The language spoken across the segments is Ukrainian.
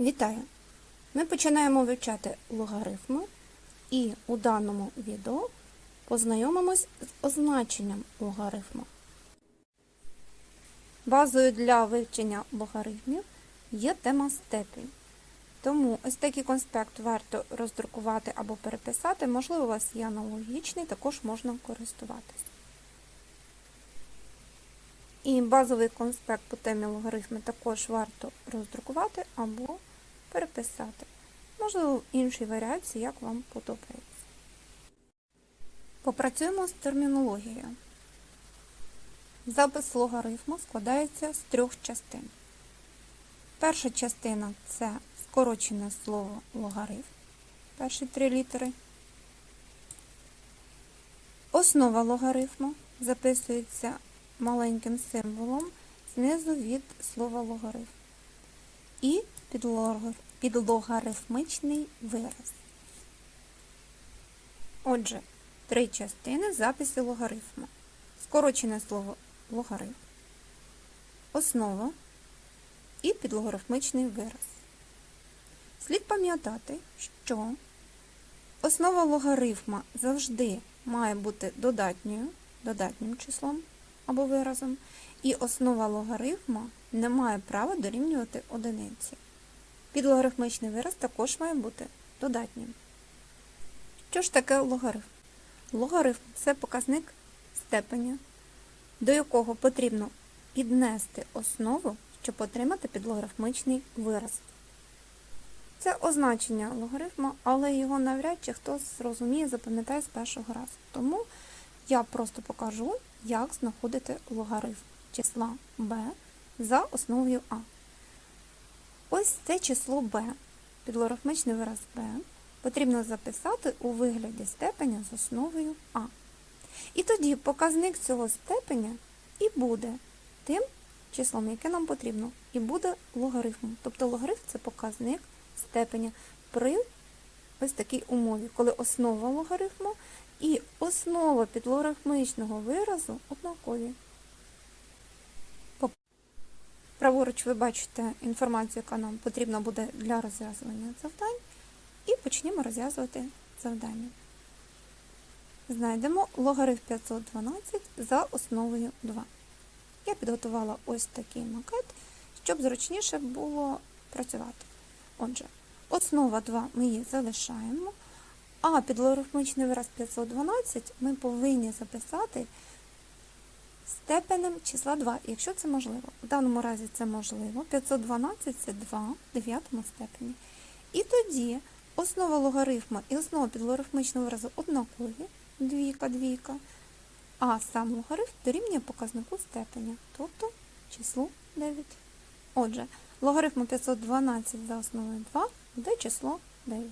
Вітаю! Ми починаємо вивчати логарифми і у даному відео познайомимось з означенням логарифму. Базою для вивчення логарифмів є тема степінь. Тому ось такий конспект варто роздрукувати або переписати. Можливо, у вас є аналогічний, також можна користуватись. І базовий конспект по темі логарифми також варто роздрукувати або переписати. Можливо, в іншій варіації, як вам подобається. Попрацюємо з термінологією. Запис логарифму складається з трьох частин. Перша частина це скорочене слово логарифм, перші три літери. Основа логарифму записується маленьким символом знизу від слова логарифм. І підлогарифмичний вираз. Отже, три частини запису логарифму. Скорочене слово логарифм, основа і підлогарифмичний вираз. Слід пам'ятати, що основа логарифма завжди має бути додатньою, додатнім числом або виразом, і основа логарифма не має права дорівнювати одиниці. Підлогарифмичний вираз також має бути додатнім. Що ж таке логарифм? Логарифм це показник степеня, до якого потрібно піднести основу, щоб отримати підлогарифмичний вираз. Це означення логарифма, але його навряд чи хтось зрозуміє, запам'ятає з першого разу. Тому я просто покажу, як знаходити логарифм числа b за основою А. Ось це число b, підлогарифмичний вираз b, потрібно записати у вигляді степеня з основою А. І тоді показник цього степеня і буде тим числом, яке нам потрібно, і буде логарифмом. Тобто логарифм це показник степеня при ось такій умові, коли основа логарифму і основа підлогарифмичного виразу однакові. Праворуч ви бачите інформацію, яка нам потрібна буде для розв'язування завдань, і почнемо розв'язувати завдання. Знайдемо логарифм 512 за основою 2. Я підготувала ось такий макет, щоб зручніше було працювати. Отже, основа 2 ми її залишаємо, а під логарифмичний вираз 512 ми повинні записати степенем числа 2, якщо це можливо. В даному разі це можливо. 512 це 2 в 9 степені. І тоді основа логарифма і основа підлогарифмичного виразу однакові, двійка, двійка, а сам логарифм дорівнює показнику степеня, тобто числу 9. Отже, логарифму 512 за основою 2 буде число 9.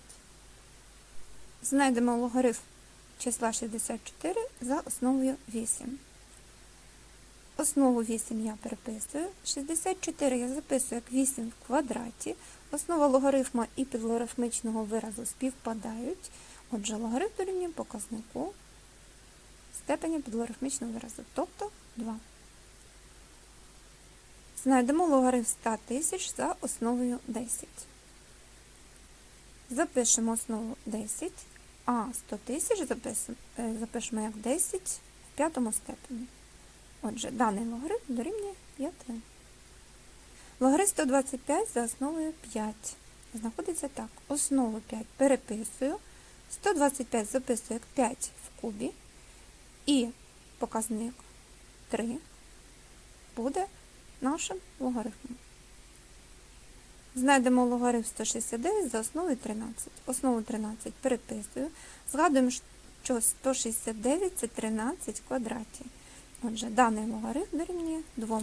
Знайдемо логарифм числа 64 за основою 8. Основу 8 я переписую. 64 я записую як 8 в квадраті. Основа логарифма і підлогарифмичного виразу співпадають. Отже, логарифм дорівнює показнику степеня підлогарифмічного виразу, тобто 2. Знайдемо логарифм 100 тисяч за основою 10. Запишемо основу 10, а 100 тисяч запишемо як 10 в п'ятому степені. Отже, даний логарифм дорівнює 5. Логарифм 125 за основою 5. Знаходиться так. Основу 5 переписую. 125 записую як 5 в кубі. І показник 3 буде нашим логарифмом. Знайдемо логарифм 169 за основою 13. Основу 13 переписую. Згадуємо, що 169 це 13 квадратів. Отже, даний логарифм дорівнює 2.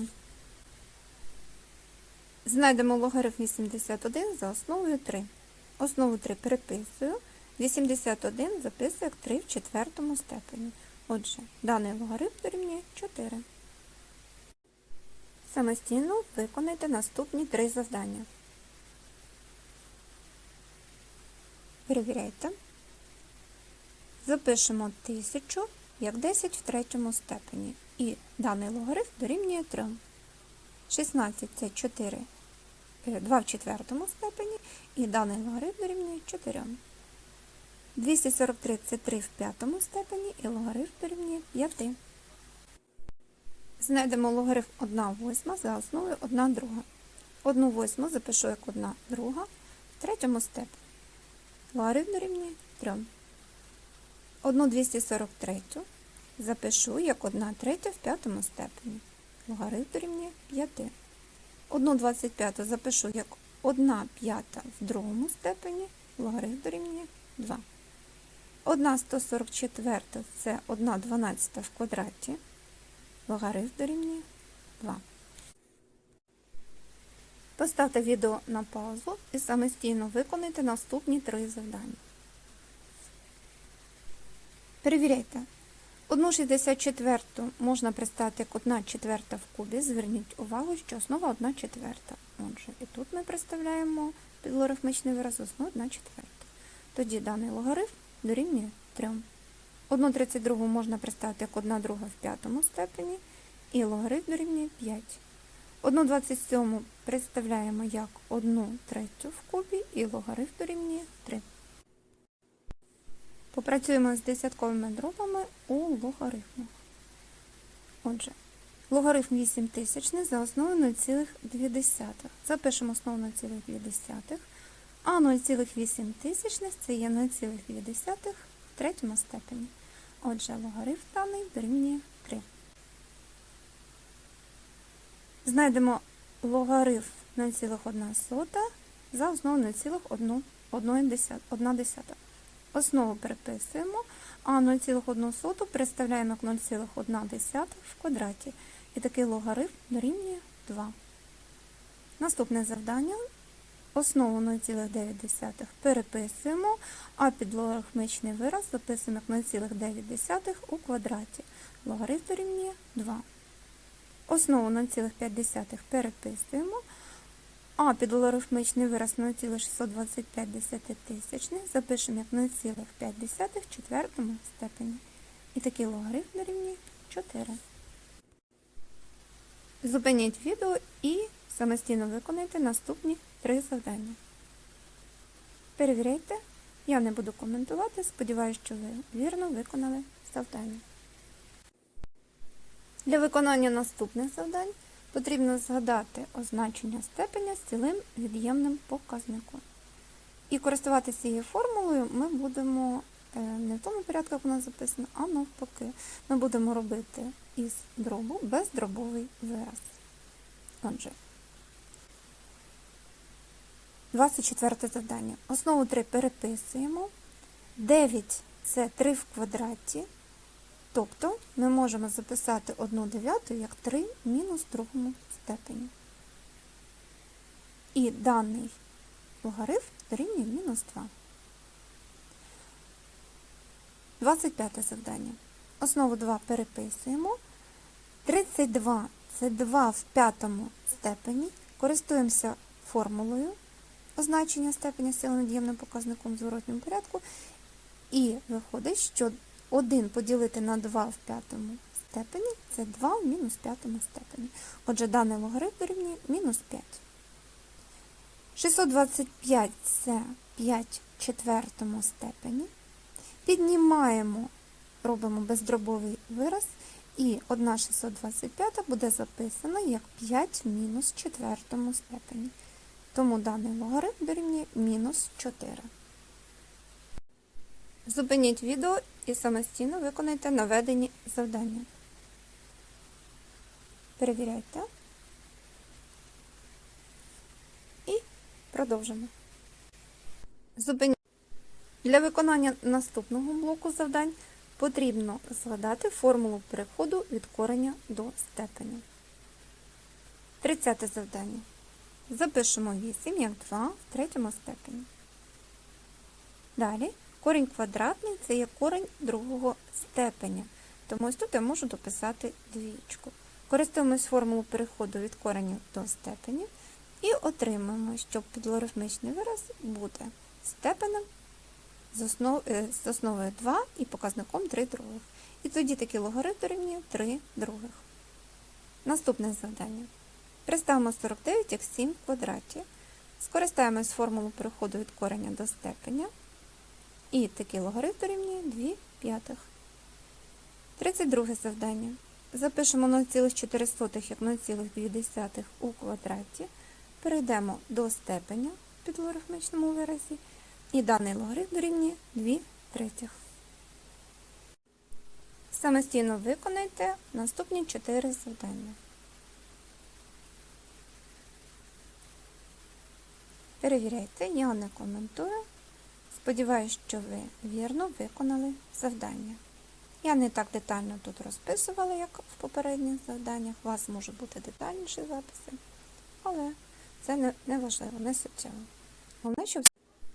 Знайдемо логарифм 81 за основою 3. Основу 3 переписую. 81 записую як 3 в четвертому степені. Отже, даний логарифм дорівнює 4. Самостійно виконайте наступні три завдання. Перевіряйте. Запишемо 1000 як 10 в третьому степені. І даний логарифм дорівнює 3. 16 це 4 2 в четвертому степені і даний логарифм дорівнює 4. 243 це 3 в п'ятому степені і логарифм дорівнює 5. Знайдемо логарифм 1 восьма за основою 1 друга. 1 восьму запишу як 1 друга в третьому степені. Логарифм дорівнює 3. 1 243 запишу як 1 третя в п'ятому степені. Логарифм дорівнює 5. 1 25 запишу як 1 п'ята в другому степені. Логарифм дорівнює 2. 1 144 це 1 12 в квадраті. Логарифм дорівнює 2. Поставте відео на паузу і самостійно виконайте наступні три завдання. Перевіряйте. 1,64 можна представити як 1 четверта в кубі. Зверніть увагу, що основа 1 четверта. Отже, і тут ми представляємо підлогарифмічний вираз основу 1 четверта. Тоді даний логарифм дорівнює 3. 1,32 можна представити як 1 друга в п'ятому степені, і логарифм дорівнює 5. 1,27 представляємо як 1 третю в кубі, і логарифм дорівнює 3. Попрацюємо з десятковими дробами у логарифмах. Отже, логарифм 8 тисячний за основу 0,2. Запишемо основу 0,2, а 0,8 тисячних це є 0,2 в третьому степені. Отже, логарифм даний дорівнює 3. Знайдемо логарифм 0,1 за основу 0,1. Основу переписуємо, а 0,1 представляємо як 0,1 в квадраті. І такий логарифм дорівнює 2. Наступне завдання. Основу 0,9 переписуємо, а під логарифмічний вираз записуємо як 0,9 у квадраті. Логарифм дорівнює 2. Основу 0,5 переписуємо, а під логарифмічний вираз 0,625 десятитисячних запишемо як 0,5 в четвертому степені. І такий логарифм дорівнює 4. Зупиніть відео і самостійно виконайте наступні три завдання. Перевіряйте, я не буду коментувати, сподіваюся, що ви вірно виконали завдання. Для виконання наступних завдань потрібно згадати означення степеня з цілим від'ємним показником. І користуватися цією формулою ми будемо е, не в тому порядку, як вона записана, а навпаки. Ми будемо робити із дробу бездробовий вираз. Отже, 24 завдання. Основу 3 переписуємо. 9 це 3 в квадраті. Тобто ми можемо записати 1 дев'яту як 3 мінус другому степені. І даний логарифм дорівнює мінус 2. 25 завдання. Основу 2 переписуємо. 32 це 2 в п'ятому степені. Користуємося формулою означення степеня з від'ємним показником в зворотньому порядку. І виходить, що 1 поділити на 2 в п'ятому степені це 2 в мінус п'ятому степені. Отже, даний логарифм дорівнює мінус 5. 625 це 5 в четвертому степені. Піднімаємо, робимо бездробовий вираз, і 1 625 буде записана як 5 в мінус четвертому степені. Тому даний логарифм дорівнює мінус 4. Зупиніть відео і самостійно виконайте наведені завдання. Перевіряйте. І продовжимо. Для виконання наступного блоку завдань потрібно згадати формулу переходу від кореня до степеня. 30 завдання. Запишемо 8 як 2 в третьому степені. Далі корінь квадратний це є корінь другого степеня. Тому ось тут я можу дописати двічку. Користуємось формулою переходу від коренів до степенів і отримаємо, що підлогарифмічний вираз буде степенем з, основ, е, з основою 2 і показником 3 других. І тоді такий логарифм дорівнює 3 других. Наступне завдання. Представимо 49 як 7 в квадраті. Скористаємось формулою переходу від кореня до степеня. І такий логарифм дорівнює 2 п'ятих. 32 завдання. Запишемо 0,4 як 0,2 у квадраті. Перейдемо до степеня в підлогарифмічному виразі. І даний логарифм дорівнює 2 третіх. Самостійно виконайте наступні 4 завдання. Перевіряйте, я не коментую. Сподіваюсь, що ви вірно виконали завдання. Я не так детально тут розписувала, як в попередніх завданнях. У вас може бути детальніші записи, але це не, не важливо, не суттєво. Головне, щоб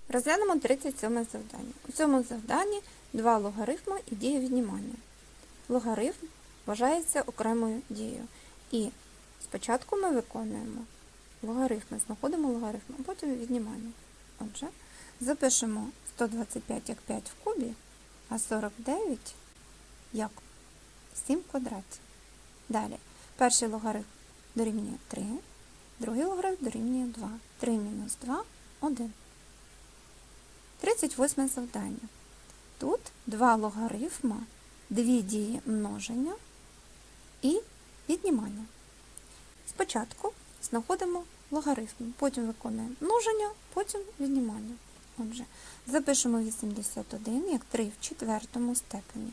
розглянемо 37 завдання. У цьому завданні два логарифми і дія віднімання. Логарифм вважається окремою дією. І спочатку ми виконуємо логарифми, знаходимо логарифм, а потім віднімання. Отже, запишемо 125 як 5 в кубі, а 49 як 7 в квадраті. Далі, перший логарифм дорівнює 3, другий логарифм дорівнює 2. 3 мінус 2 1. 38 завдання. Тут два логарифма, дві дії множення і віднімання. Спочатку знаходимо логарифм, потім виконуємо множення, потім віднімання. Отже, запишемо 81 як 3 в четвертому степені,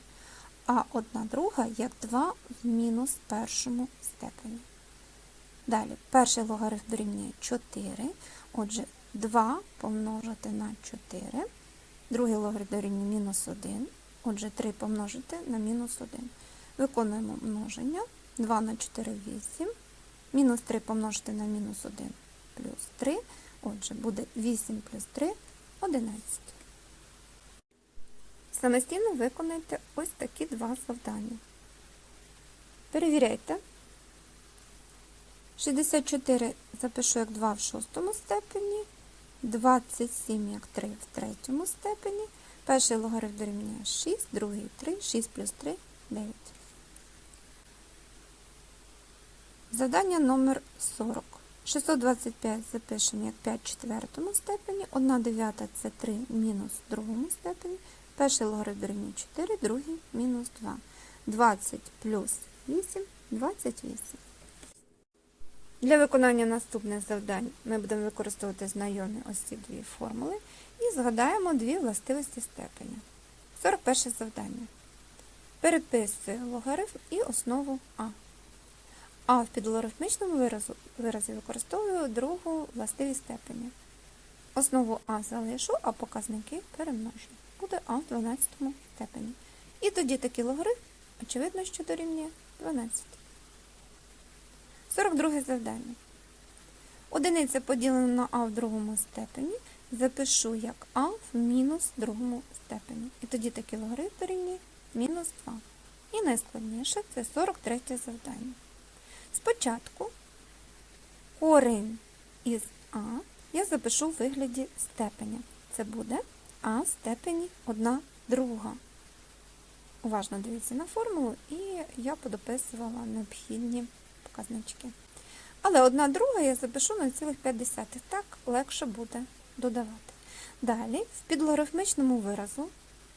а одна друга як 2 в мінус першому степені. Далі, перший логарифм дорівнює 4, отже, 2 помножити на 4, другий логарифм дорівнює мінус 1, отже, 3 помножити на мінус 1. Виконуємо множення, 2 на 4 – 8, мінус 3 помножити на мінус 1 плюс 3, отже, буде 8 плюс 3 – 11. Самостійно виконайте ось такі два завдання. Перевіряйте. 64 запишу як 2 в шостому степені, 27 як 3 в третьому степені. Перший логарифм дорівнює 6, другий 3, 6 плюс 3 – 9. Завдання номер 40. 625 запишемо як 5 в четвертому степені, 1 дев'ята – це 3 мінус другому степені. Перший логарифм дорівнює 4, другий мінус 2. 20 плюс 8 – 28. Для виконання наступних завдань ми будемо використовувати знайомі ось ці дві формули і згадаємо дві властивості степеня. 41 завдання. Переписує логарифм і основу А. А в підлогарифмічному виразу, виразі використовую другу властивість степеня. Основу А залишу, а показники перемножу. Буде А в 12 степені. І тоді такий логарифм, очевидно, що дорівнює 12. 42 завдання. Одиниця поділена на А в другому степені. Запишу як А в мінус другому степені. І тоді такий логарифм дорівнює мінус 2. І найскладніше це 43 завдання. Спочатку корень із А я запишу в вигляді степеня. Це буде А степені 1 друга. Уважно дивіться на формулу, і я подописувала необхідні показнички. Але одна друга я запишу 0,5. Так легше буде додавати. Далі в підлогарифмічному виразу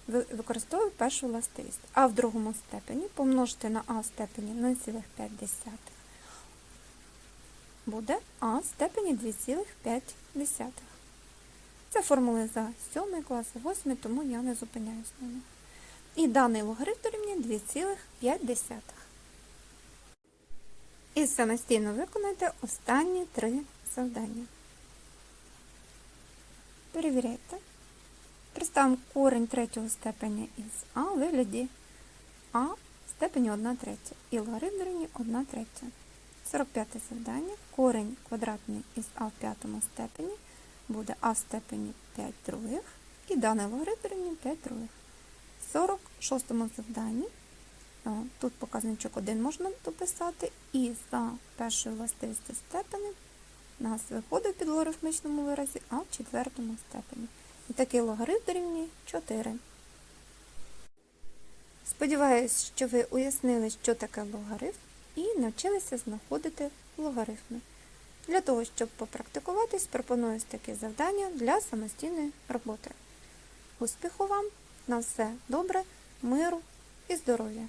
використовую першу властивість. А в другому степені помножити на А степені 0,5 буде А в степені 2,5. Це формули за 7 клас, 8, тому я не зупиняюсь на них. І даний логарифм дорівнює 2,5. І самостійно виконайте останні три завдання. Перевіряйте. Представимо корень третього степеня із А у вигляді А в степені 1 третя. І логарифм дорівнює 1 третя. 45 завдання. Корень квадратний із А в п'ятому степені буде А в степені 5 других. І даний логарифм дорівнює 5 других. В 46 завданні Тут показничок 1 можна дописати, і за першою властивістю степені у нас виходить в підлогарифмічному виразі, а в четвертому степені. І такий логарифм дорівнює 4. Сподіваюсь, що ви уяснили, що таке логарифм, і навчилися знаходити логарифми. Для того, щоб попрактикуватись, пропоную такі завдання для самостійної роботи. Успіху вам! На все добре, миру і здоров'я!